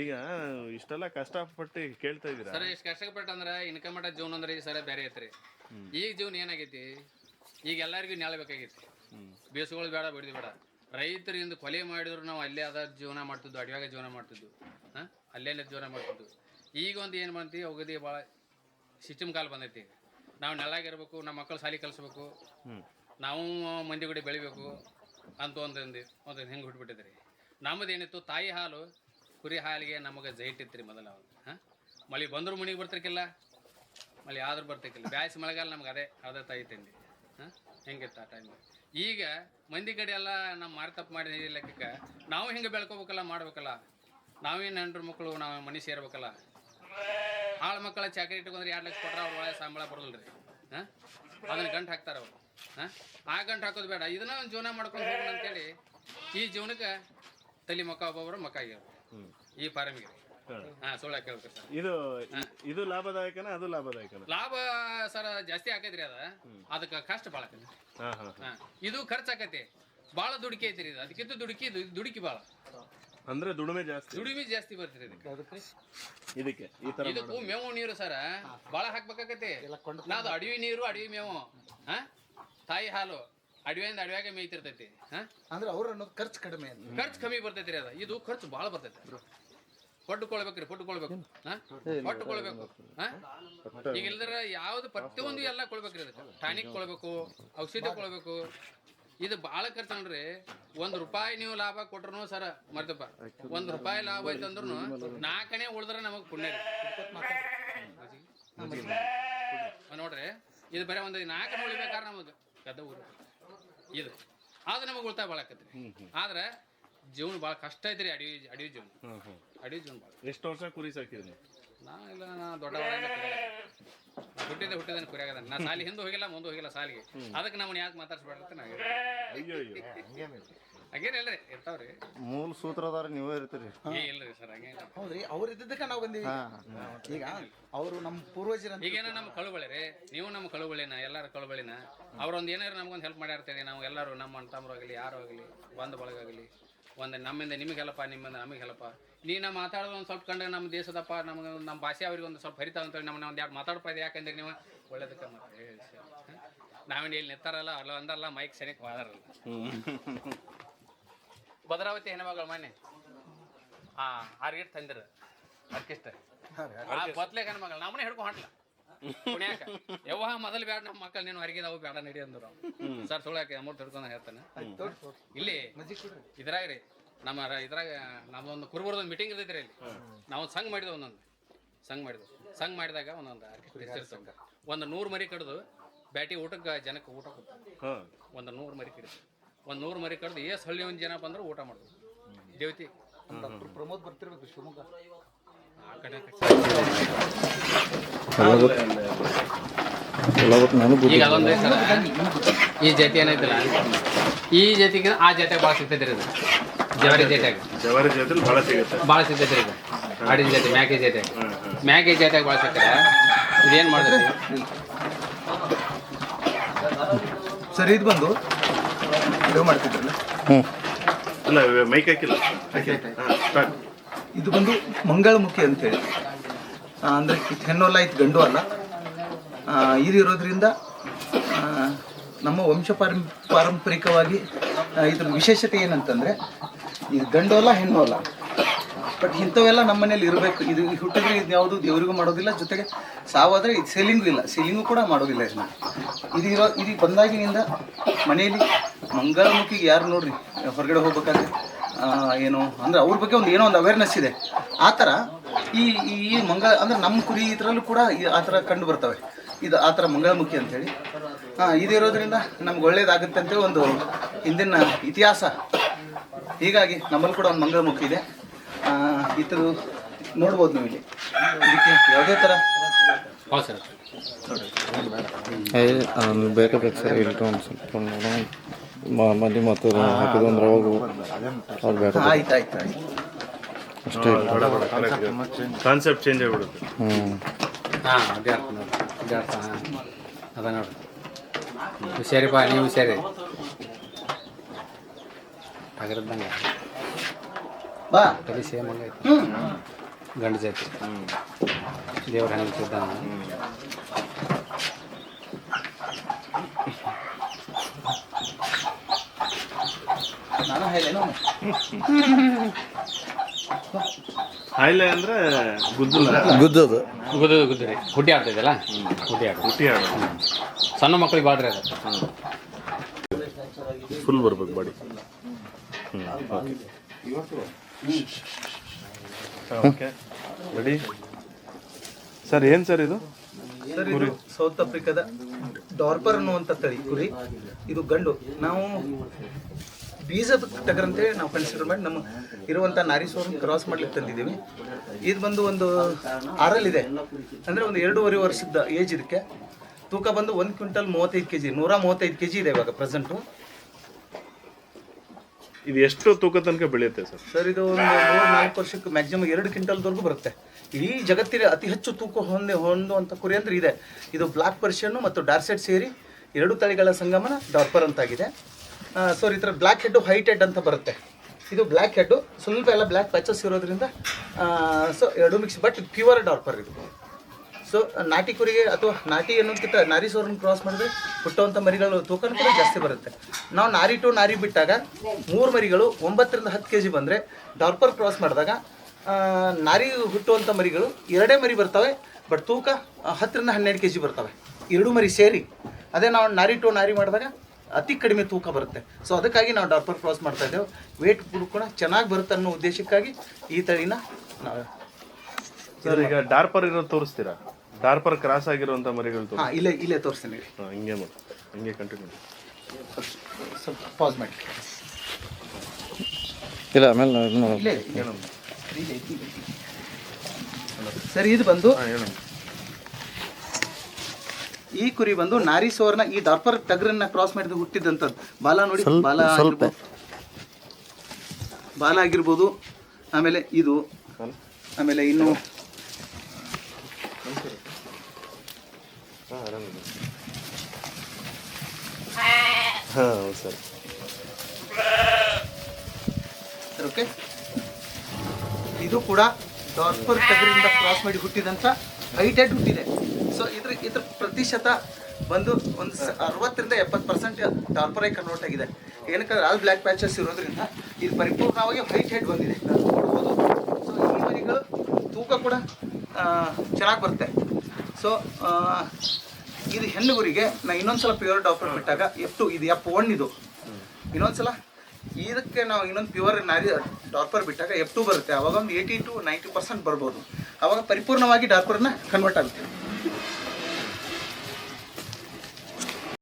ಈಗ ಇಷ್ಟೆಲ್ಲ ಕಷ್ಟಪಟ್ಟು ಕೇಳ್ತಾ ಇದೀರಾ ಸರ್ ಎಷ್ಟು ಕಷ್ಟಪಟ್ಟು ಅಂದ್ರೆ ಇನ್ಕಮ್ ಮಾಡೋ ಜೀವನ ಅಂದ್ರೆ ಈ ಸರ ಬೇರೆ ಐತ್ರಿ. ಈಗ ಜೀವನ ಏನಾಗೈತಿ? ಈಗ ಎಲ್ಲರಿಗೂ ನೆಲ ಬೇಕಾಗೈತಿ. ಬೇಸುಗಳು ಬೇಡ ಬಿಡಿದು ಬೇಡ. ರೈತರಿಂದ ಕೊಲೆ ಮಾಡಿದ್ರು ನಾವು ಅಲ್ಲೇ ಅದ ಜೀವನ ಮಾಡ್ತಿದ್ವು ಅಡಿಯಾಗ ಜೀವನ ಮಾಡ್ತಿದ್ವು ಹಾಂ? ಅಲ್ಲೇನೆ ಜೀವನ ಮಾಡ್ತಿದ್ವು ಈಗ ಒಂದು ಏನು ಮಾಡ್ತಿ ಹೋಗದಿ ಭಾಳ ಸಿಸ್ಟಮ್ ಕಾಲ ಬಂದೈತಿ. ನಾವು ನೆಲಾಗಿರ್ಬೇಕು ನಮ್ಮ ಮಕ್ಕಳು ಸಾಲಿ ಕಲಿಸ್ಬೇಕು. ನಾವು ಮಂದಿ ಬೆಳಿಬೇಕು ಅಂತ ಒಂದು ಒಂದು ಹೆಂಗೆ ಹುಟ್ಬಿಟ್ಟಿದ್ರಿ. ನಮ್ಮದೇನಿತ್ತು ತಾಯಿ ಹಾಲು ಕುರಿ ಹಾಲಿಗೆ ನಮಗೆ ಜೈಟ್ ಇತ್ತು ರೀ ಮೊದಲು ಅವಾಗ, ಹಾಂ? ಮಳೆ ಬಂದರೂ ಮನೆಗೆ ಬರ್ತಿರ್ಕಿಲ್ಲ ಮಳೆ ಆದರೂ ಬರ್ತಿರ್ಕಿಲ್ಲ ಬ್ಯಾಸಿ ಮಳೆಗಾಲ ನಮ್ಗೆ ಅದೇ ಅದೇ ತಾಯಿ ತಂದೆ, ಹಾಂ? ಹೆಂಗಿತ್ತು ಆ ಟೈಮ್ ಈಗ ಮಂದಿ ಕಡೆ ಎಲ್ಲ ನಮ್ಮ ಮಾರಿ ತಪ್ಪು ಮಾಡಿ ಲೆಕ್ಕಕ್ಕೆ, ನಾವು ಹಿಂಗೆ ಬೆಳ್ಕೊಬೇಕಲ್ಲ, ಮಾಡ್ಬೇಕಲ್ಲ? ನಾವೇನು ಹೆಂಡ್ರ ಮಕ್ಕಳು ನಾವು ಮನೆ ಸೇರ್ಬೇಕಲ್ಲ? ಆಳು ಮಕ್ಕಳ ಚಾಕ್ರಿ ಇಟ್ಕೊಂಡ್ರೆ ಎರಡು ಲಕ್ಷ ಕೊಟ್ರೆ ಅವ್ರ ಒಳ್ಳೆ ಸಂಬಳ ಬರೋದಿಲ್ಲ ರೀ ಹಾಂ? ಅದನ್ನ ಗಂಟು ಹಾಕ್ತಾರೆ ಅವರು, ಹಾಂ? ಆ ಗಂಟು ಹಾಕೋದು ಬೇಡ. ಇದನ್ನ ಒಂದು ಜೀವನ ಮಾಡ್ಕೊಂಡು ಹೋಗೋಣ ಅಂತೇಳಿ ಈ ಜೀವನಕ್ಕೆ ತಲೆ ಮಕ್ಕ ಒಬ್ಬೊಬ್ಬರು ಮಕ್ಕ ಆಗ್ಯಾವ ಈ ಫಾರಮಿಗೆ ಹಾ. ಸುಳ್ಳು ಕೇಳ್ತಾರೆ ಸರ್. ಇದು ಇದು ಲಾಭದಾಯಕನ ಅದು ಲಾಭದಾಯಕನ? ಲಾಭ ಸರ್ ಜಾಸ್ತಿ ಆಕೈತ್ರಿ ಅದ. ಅದಕ್ಕೆ ಕಷ್ಟ ಭಾಳ ಆಕೈತಿ. ಹಾ ಹಾ ಹಾಂ. ಇದು ಖರ್ಚು ಆಕೈತಿ ಭಾಳ ದುಡುಕಿ ಐತ್ರಿ ಇದು. ಅದಕ್ಕಿಂತ ದುಡುಕಿ ಇದು ದುಡುಕಿ ಭಾಳ. ಅಂದ್ರೆ ದುಡಿಮೆ ಜಾಸ್ತಿ. ದುಡಿಮೆ ಜಾಸ್ತಿ ಬರ್ತೀರಿ ಇದಕ್ಕೆ. ಇದಕ್ಕೆ ಈ ತರ ಇದಕ್ಕೂ ಮೇವು ನೀರು ಸರ. ಭಾಳ ಹಾಕ್ಬೇಕಾಕತಿ. ನಾದು ಅಡವಿ ನೀರು ಅಡವಿ ಮೇವು. ಹಾ? ತಾಯಿ ಹಾಲು. ಅಡವಿಯಿಂದ ಅಡವ್ಯಾಗ ಮೇಯ್ತಿರ್ತೈತಿ ಹಾ? ಅಂದ್ರೆ ಅವ್ರು ಅನ್ನೋದು ಖರ್ಚು ಕಡಿಮೆ ಖರ್ಚು ಕಮ್ಮಿ ಬರ್ತೈತಿ ಅದ. ಇದು ಖರ್ಚು ಭಾಳ ಬರ್ತೈತಿ. ಪಟ್ಟುಕೊಳ್ಬೇಕ್ರಿ ಪಟ್ಟುಕೊಳ್ಬೇಕು. ಹಾ? ಈಗ ಇಲ್ದ್ರ ಯಾವ್ದು ಪ್ರತಿಯೊಂದು ಎಲ್ಲ ಕೊಡ್ಬೇಕ್ರಿ ಅದಕ್ಕೆ. ಟಾನಿಕ್ ಕೊಳ್ಬೇಕು ಔಷಧಿ ಕೊಳ್ಬೇಕು. ಇದು ಬಾಳ ಖರ್ಚು ನೋಡ್ರಿ ಒಂದ್ ರೂಪಾಯಿ ನೀವು ಲಾಭ ಕೊಟ್ರು ಸರ ಮರ್ತಪ್ಪ. ಒಂದ್ ರೂಪಾಯಿ ಲಾಭ ಐತೆ ಅಂದ್ರೂ ನಾಲ್ಕನೇ ಉಳಿದ್ರೆ ನಮಗ್ ಪುಣ್ಯ ರೀ. ನೋಡ್ರಿ ಇದು ಬರೀ ಒಂದು ನಾಲ್ಕನೇ ಉಳಿಬೇಕಾದ್ರೆ ನಮಗೆ ಗದ್ದ ಊರು. ಇದು. ಅದು ನಮಗೆ ಉಳಿತಾಯ ಭಾಳ ಆಕತ್ರಿ. ಆದ್ರೆ ಜೀವನ ಭಾಳ ಕಷ್ಟ ಐತ್ರಿ ಅಡಿ ಅಡಿ ಜೀವನ. ಅಡಿ ಹ್ಮ್. ಅಡವಿ ಜೀವನ ಭಾಳ. ಎಷ್ಟು ವರ್ಷ ಕುರಿ ಸಾಕಿದ್ರಿ ನಾ ಇಲ್ಲ ನಾ ದೊಡ್ಡ ಹುಟ್ಟಿದ ಹುಟ್ಟಿದ್ದೇನೆ ಕುರಿಯಾಗದ ನಾ ಸಾಲಿ ಹಿಂದೆ ಹೋಗಿಲ್ಲ ಮುಂದೆ ಹೋಗಿಲ್ಲ ಸಾಲಿಗೆ. ಅದಕ್ಕೆ ನಮ್ಮನ್ನ ಯಾಕೆ ಮಾತಾಡ್ಸ್ಬಾರ್ದು ನಾ ಅಯ್ಯೋ ಅಯ್ಯೋ ಹಂಗೇನಿಲ್ರಿ ಇರ್ತಾವ್ರಿ. ಮೂಲ ಸೂತ್ರಧಾರ ನೀವೇ ಇರ್ತೀರಿ. ಏ ಇಲ್ರಿ ಸರ್ ಹಂಗೇನಿಲ್ಲ ಹೌದ್ರಿ ಅವ್ರು ಇದ್ದಿದ್ದಕ್ಕೆ ನಾವು ಬಂದೀವಿ. ಈಗ ಅವರು ನಮ್ಮ ಪೂರ್ವಜರ ಈಗೇನ ನಮ್ಮ ಕಳುಬಳಿ ರೀ ನೀವು ನಮ್ಮ ಕಳುಬಳಿನ ಎಲ್ಲಾರು ಕಳುಬಳಿನ ಅವ್ರೊಂದು ಏನಾರು ನಮ್ಗೊಂದು ಹೆಲ್ಪ್ ಮಾಡ್ಯಾರ ನಾವು ಎಲ್ಲರೂ ನಮ್ಮ ಅಣ್ಣ ತಮ್ಮರು ಆಗಲಿ ಯಾರು ಆಗಲಿ ಬಂಧು ಬಳಗಾಗಲಿ ಒಂದು ನಮ್ಮಿಂದ ನಿಮಗೆ ಹೆಲ್ಪ ನಿಮ್ಮಿಂದ ನಮಗೆ ಹೆಲ್ಪ ನೀ ನಾ ಮಾತಾಡೋದು ಒಂದು ಸ್ವಲ್ಪ ಕಂಡ್ರೆ ನಮ್ಮ ದೇಶದಪ್ಪ ನಮ್ಗೆ ನಮ್ಮ ಭಾಷೆ ಅವ್ರಿಗೆ ಒಂದು ಸ್ವಲ್ಪ ಹರಿತಾವ ಅಂತೇಳಿ ನಮ್ಮನ್ನ ಒಂದು ಎರಡು ಮಾತಾಡ್ತಾ ಇದೆ ಯಾಕಂದ್ರೆ ನೀವು? ಒಳ್ಳೇದಕ್ಕೆ ಹೇಳಿ ಸರ್. ನಾವೇನು ಇಲ್ಲಿ ನಿತ್ತಾರಲ್ಲ ಅಲ್ಲ ಅಂದಲ್ಲ ಮೈಕ್ ಸನಿಕ್ ಹೋದಾರಲ್ಲ ಭದ್ರಾವತಿ ಹೆಣ್ಮಗಳು ಮೊನ್ನೆ. ಹಾಂ ಆರ್ಗಿಟ್ ತಂದಿರ ಅರ್ಕಿಷ್ಟ ಆ ಬತ್ಲೆ ಹೆಣ್ಮಗಳು ನಮ್ಮನೆ ಹಿಡ್ಕೊಂಡು ಹೊಂಟ್ಲ. ಪುಣ್ಯಾಕ. ಯವ್ವ ಮೊದಲು ಬ್ಯಾಡ ನಮ್ಮ ಮಕ್ಕಳು ನೀನು ಹೊರಗೆ ಅವು ಬೇಡ ನಡಿ ಅಂದ್ರು. ಸರ್ ಸುಳ್ಳಾಕೆ ಅಮೌಂಟ್ ಹಿಡ್ಕೊಂಡು ಹೇಳ್ತಾನೆ. ಇಲ್ಲಿ ಇದ್ರಾಗ ರೀ ನಮ್ಮ ರ- ಇದ್ರಾಗ ನಮ್ಮೊಂದು ಕುರುಬರದೊಂದು ಮೀಟಿಂಗ್ ಇರ್ತೈತ್ರಿ ಇಲ್ಲಿ. ನಾವು ಸಂಘ ಮಾಡಿದ್ವಿ ಒಂದೊಂದು. ಸಂಘ ಮಾಡಿದ್ವಿ. ಸಂಘ ಮಾಡಿದಾಗ ಒಂದೊಂದು ಹೆಸರಿರ್ತವೆ ಒಂದು ನೂರು ಮರಿ ಕಡ್ದು ಬ್ಯಾಟಿ ಊಟಕ್ಕೆ ಜನಕ್ಕೆ ಊಟ ಕೊಡ್ತಾರೆ. ಹಾ. ಒಂದು ನೂರು ಮರಿ ಕಡಿದು. ಒಂದು ನೂರು ಮರಿ ಕಡ್ದು ಏಸ್ ಹಳ್ಳಿ ಒಂದು ಜನ ಬಂದ್ರೆ ಊಟ ಮಾಡೋದು ದೇವತಿ. ಡಾಕ್ಟರ್ ಪ್ರಮೋದ್ ಬರ್ತಿರ್ಬೇಕು ಶಿವಮೊಗ್ಗ. ಆ ಕಡೆ ಈಗ ಅದೊಂದು ಸರ ಈ ಜಾತಿ ಏನೈತಲ್ಲ ಈ ಜಾತಿಗೆ ಆ ಜಾತಿಯಾಗ ಭಾಳ ಸಿಗ್ತೈತ್ರಿ ಇದು ಜವಾರಿ ಜಾತಿಯಾಗ. ಜವಾರಿ ಜಾತಿಲಿ ಬಹಳ ಸಿಗುತ್ತೆ. ಭಾಳ ಸಿಗ್ತೈತ್ರಿ ಇದು ಆಡಿನ ಜಾತಿ ಮ್ಯಾಕೆ ಜಾತಿಯಾಗ ಮ್ಯಾಕೆ ಜಾತಿಯಾಗ ಭಾಳ ಸಿಗ್ತಾರೆ ಇದೇನು ಮಾಡಿದ್ರಿ ಸರಿ ಇದು ಬಂದು. ಇದು ಮಾಡ್ತಿದ್ರಲ್ಲ? ಅಲ್ಲ ಮೈಕ್ ಹಾಕಿಲ್ಲ. ಹಾಕಿ. ಸ್ಟಾರ್ಟ್ ಇದು ಬಂದು ಮಂಗಳಮುಖಿ ಅಂತೇಳಿ. ಅಂದರೆ ಅಂದ್ರೆ ಇದು ಹೆಣ್ಣು ಅಲ್ಲ ಇದು ಗಂಡು ಅಲ್ಲ. ಆ, ಇದು ಇರೋದ್ರಿಂದ ನಮ್ಮ ವಂಶ ಪಾರಂ ಪಾರಂಪರಿಕವಾಗಿ ಇದ್ರ ವಿಶೇಷತೆ ಏನಂತಂದ್ರೆ ಇದು ಗಂಡು ಅಲ್ಲ ಹೆಣ್ಣು ಅಲ್ಲ. ಬಟ್ ಇಂಥವೆಲ್ಲ ನಮ್ಮ ಮನೇಲಿ ಇರಬೇಕು. ಇದು ಹುಟ್ಟಿದ್ರೆ ಇದು ಯಾವುದು ದೇವರಿಗೂ ಮಾಡೋದಿಲ್ಲ. ಜೊತೆಗೆ ಸಾವಾದರೆ ಇದು ಸೇಲಿಂಗು ಇಲ್ಲ. ಸೇಲಿಂಗು ಕೂಡ ಮಾಡೋದಿಲ್ಲ ಇದನ್ನ. ಇದು ಇರೋ ಇದು ಬಂದಾಗಿನಿಂದ ಮನೆಯಲ್ಲಿ ಮಂಗಳಮುಖಿಗೆ ಯಾರು ನೋಡ್ರಿ? ಹೊರಗಡೆ ಹೋಗ್ಬೇಕಾದ್ರೆ? ಏನು? ಅಂದ್ರೆ ಅವ್ರ ಬಗ್ಗೆ ಒಂದು ಏನೋ ಒಂದು ಅವೇರ್ನೆಸ್ ಇದೆ. ಆ ಥರ ಈ ಈ ಈ ಮಂಗಳ ಅಂದ್ರೆ ನಮ್ಮ ಕುರಿ ಇದರಲ್ಲೂ ಕೂಡ ಈ- ಆ ಥರ ಕಂಡು ಬರ್ತವೆ. ಇದು ಆ ಥರ ಮಂಗಳಮುಖಿ ಅಂತೇಳಿ. ಹಾಂ ಇದಿರೋದ್ರಿಂದ ನಮ್ಗೆ ಒಳ್ಳೇದಾಗುತ್ತೆ ಅಂತೇಳಿ ಒಂದು ಹಿಂದಿನ ಇತಿಹಾಸ. ಹೀಗಾಗಿ ನಮ್ಮಲ್ಲಿ ಕೂಡ ಒಂದು ಮಂಗಳಮುಖಿ ಇದೆ. ಆ, ಇದ್ರದ್ದು ನೋಡ್ಬೋದು ನೀವು ಇಲ್ಲಿ. ಇದಕ್ಕೆ ಯಾವುದೇ ಥರ ಸರ್. ಬೇಕಾ ಬೇಕು ಸರ್ ಇಲ್ರಿ ಒಂದು ಸ್ವಲ್ಪ ನೋಡೋಣ. ಮ- ಮಂದಿ ಮತ್ತು ಹಾಕಿದ್ರು ಅಂದ್ರೆ ಅವಾಗ ಅವ್ರು ಬೇಕಾ ಆಯ್ತು ಆಯ್ತು ಆಯ್ತು. ಅಷ್ಟೇ. ಕಾನ್ಸೆಪ್ಟ್ ಚೇಂಜ್ ಆಗಿಬಿಡುತ್ತೆ. ಹ್ಞೂ ಹಾಂ ಅದೇ ಅರ್ಥ ನೋಡಿ ಅದೇ ಅರ್ಥ ಹಾಂ. ಅದ ನೋಡಿ. ಹುಷಾರಿಪ್ಪ ನೀವು ಹುಷಾರಿ ಆಗಿರದ್ದಂಗೆ ಬಾ. ತಲೆ ಸೇಮ್ ಹಂಗೈತೆ. ಗಂಡು ಜಾತಿ. ದೇವ್ರ ಹೆಂಗೆ ಹಾಯ್ಲೆ ಅಂದ್ರೆ ಗುದ್ದಲ. ಗುದ್ದದು ಗುದ್ದ ಗುದ್ದ್ರಿ. ಹುಟ್ಟಿ ಆಡ್ತಿದ್ದಲ್ಲ ಹುಟ್ಟಿ ಆಡ ಹುಟ್ಟಿ ಆಡ ಸಣ್ಣ ಮಕ್ಕಳಿಗೆ ಬಾಡ್ರಿ ಅದು. ಫುಲ್ ಬರ್ಬೇಕು ಬಾಡಿ. ಓಕೆ ರೆಡಿ ಸರ್ ಏನು ಸರ್ ಇದು? ಸರ್ ಇದು ಸೌತ್ ಆಫ್ರಿಕಾದ ಡಾರ್ಪರ್ ಅನ್ನುವಂಥ ತಳಿ ಕುರಿ. ಇದು ಗಂಡು. ನಾವು ಬೀಜದ ಟಗರಂತೆ ನಾವು ಕನ್ಸಿಡರ್ ಮಾಡಿ ನಮ್ಮ ಇರುವಂಥ ನಾರೀಶ್ವರನ್ ಕ್ರಾಸ್ ಮಾಡ್ಲಿಕ್ಕೆ ತಂದಿದ್ದೀವಿ. ಇದು ಬಂದು ಒಂದು ಆರಲ್ಲಿದೆ. ಅಂದರೆ ಒಂದು ಎರಡೂವರೆ ವರ್ಷದ ಏಜ್ ಇದಕ್ಕೆ. ತೂಕ ಬಂದು ಒಂದು ಕ್ವಿಂಟಲ್ ಮೂವತ್ತೈದು ಕೆ ಜಿ ನೂರ ಮೂವತ್ತೈದು ಕೆ ಜಿ ಇದೆ ಇವಾಗ ಪ್ರೆಸೆಂಟು ಇದು ಎಷ್ಟು ತೂಕ ತನಕ ಬೆಳೆಯುತ್ತೆ ಸರ್? ಸರ್ ಇದು ಒಂದು ಮೂರು ನಾಲ್ಕು ವರ್ಷಕ್ಕೆ ಮ್ಯಾಕ್ಸಿಮಮ್ ಎರಡು ಕ್ವಿಂಟಲ್ವರೆಗೂ ಬರುತ್ತೆ. ಇಡೀ ಜಗತ್ತಿನ ಅತಿ ಹೆಚ್ಚು ತೂಕ ಹೊಂದಿ ಹೊಂದುವಂಥ ಕುರಿ ಅಂದ್ರೆ ಇದೆ. ಇದು ಬ್ಲಾಕ್ ಪರ್ಷಿಯನ್ನು ಮತ್ತು ಡಾರ್ಸೆಟ್ ಸೇರಿ ಎರಡು ತಳಿಗಳ ಸಂಗಮನ ಡಾರ್ಪರ್ ಅಂತಾಗಿದೆ. ಸೊ ಈ ಥರ ಬ್ಲ್ಯಾಕ್ ಹೆಡ್ಡು ವೈಟ್ ಹೆಡ್ ಅಂತ ಬರುತ್ತೆ. ಇದು ಬ್ಲ್ಯಾಕ್ ಹೆಡ್ಡು ಸ್ವಲ್ಪ ಎಲ್ಲ ಬ್ಲ್ಯಾಕ್ ಪ್ಯಾಚಸ್ ಇರೋದ್ರಿಂದ ಸೊ ಎರಡು ಮಿಕ್ಸ್ ಬಟ್ ಪ್ಯೂರ್ ಡಾರ್ಪರ್ ಇದು. ಸೊ ನಾಟಿ ಕುರಿಗೆ ಅಥವಾ ನಾಟಿ ಅನ್ನೋದಕ್ಕಿಂತ ನಾರಿ ಸೋರನ್ನು ಕ್ರಾಸ್ ಮಾಡಿದ್ರೆ ಹುಟ್ಟುವಂಥ ಮರಿಗಳು ತೂಕನ ಕೂಡ ಜಾಸ್ತಿ ಬರುತ್ತೆ. ನಾವು ನಾರಿ ಟು ನಾರಿ ಬಿಟ್ಟಾಗ ಮೂರು ಮರಿಗಳು ಒಂಬತ್ತರಿಂದ ಹತ್ತು ಕೆ ಜಿ ಬಂದರೆ ಡಾರ್ಪರ್ ಕ್ರಾಸ್ ಮಾಡಿದಾಗ ನಾರಿ ಹುಟ್ಟುವಂಥ ಮರಿಗಳು ಎರಡೇ ಮರಿ ಬರ್ತವೆ ಬಟ್ ತೂಕ ಹತ್ತರಿಂದ ಹನ್ನೆರಡು ಕೆ ಜಿ ಬರ್ತವೆ. ಎರಡು ಮರಿ ಸೇರಿ. ಅದೇ ನಾವು ನಾರಿ ಟು ನಾರಿ ಮಾಡಿದಾಗ ಅತಿ ಕಡಿಮೆ ತೂಕ ಬರುತ್ತೆ. ಸೊ ಅದಕ್ಕಾಗಿ ನಾವು ಡಾರ್ಪರ್ ಕ್ರಾಸ್ ಮಾಡ್ತಾ ಇದ್ದೇವೆ. ವೇಟ್ ಕೂಡ ಚೆನ್ನಾಗಿ ಬರುತ್ತೆ ಅನ್ನೋ ಉದ್ದೇಶಕ್ಕಾಗಿ ಈ ತಳಿನ ನಾವು ಸರ್ ಈಗ ಡಾರ್ಪರ್ ಇರೋದು ತೋರಿಸ್ತೀರಾ? ಡಾರ್ಪರ್ ಕ್ರಾಸ್ ಆಗಿರುವಂತ ಮರಿಗಳು ತೋರಿಸಿ ಹಾಂ ಇಲ್ಲೇ ಇಲ್ಲೇ ತೋರಿಸ್ತೀನಿ ಹಾಂ ಹಿಂಗೆ ಮಾಡಿ. ಹಿಂಗೆ ಕಂಟಿನ್ಯೂ ಸ್ವಲ್ಪ ಪಾಸ್ ಮಾಡಿ. ಇಲ್ಲ ಆಮೇಲೆ ಸರ್ ಇದು ಬಂದು ಹಾಂ ಹೇಳೋಣ. ಈ ಕುರಿ ಬಂದು ನಾರಿ ಸೋರ್ನ ಈ ಡಾರ್ಪರ್ ಟಗ್ರನ್ನ ಕ್ರಾಸ್ ಮಾಡಿದ ಹುಟ್ಟಿದಂಥದ್ದು ಬಾಲ ನೋಡಿ ಬಾಲ. ಆಗಿರ್ಬೋದು. ಬಾಲ ಆಗಿರ್ಬೋದು. ಆಮೇಲೆ ಇದು. ಆಮೇಲೆ ಇನ್ನು ಓಕೆ ಇದು ಕೂಡ ಡಾರ್ಪರ್ ಟಗರಿಂದ ಕ್ರಾಸ್ ಮಾಡಿ ಹುಟ್ಟಿದಂತ ಹೈಟೆಡ್ ಹುಟ್ಟಿದೆ. ಇದ್ರ ಇದ್ರ ಪ್ರತಿಶತ ಬಂದು ಒಂದು ಅರವತ್ತರಿಂದ ಎಪ್ಪತ್ತು ಪರ್ಸೆಂಟ್ ಡಾರ್ಪರೇ ಕನ್ವರ್ಟ್ ಆಗಿದೆ. ಏನಕ್ಕೆ ಆಲ್ ಬ್ಲ್ಯಾಕ್ ಪ್ಯಾಚಸ್ ಇರೋದ್ರಿಂದ ಇದು ಪರಿಪೂರ್ಣವಾಗಿ ವೈಟ್ ಹೆಡ್ ಬಂದಿದೆ. ನೋಡ್ಬೋದು. ಸೊ ಈ ಮರಿಗಳು ತೂಕ ಕೂಡ ಚೆನ್ನಾಗಿ ಬರುತ್ತೆ. ಸೊ ಇದು ಹೆಣ್ಣುಗುರಿಗೆ ನಾ ಇನ್ನೊಂದ್ಸಲ ಪ್ಯೂರ್ ಡಾಕ್ಟರ್ ಬಿಟ್ಟಾಗ ಎಫ್ ಟು ಇದು ಎಫ್ ಒನ್ ಇದು. ಇನ್ನೊಂದ್ಸಲ ಇದಕ್ಕೆ ನಾವು ಇನ್ನೊಂದು ಪ್ಯೂರ್ ನಾರಿ ಡಾರ್ಪರ್ ಬಿಟ್ಟಾಗ ಎಫ್ ಟು ಬರುತ್ತೆ. ಅವಾಗ ಒಂದು ಏಯ್ಟಿ ಟು ನೈಂಟಿ ಪರ್ಸೆಂಟ್ ಬರ್ಬೋದು. ಅವಾಗ ಪರಿಪೂರ್ಣವಾಗಿ ಡಾರ್ಪರ್ನ ಕನ್ವರ್ಟ್ ಆಗುತ್ತೆ.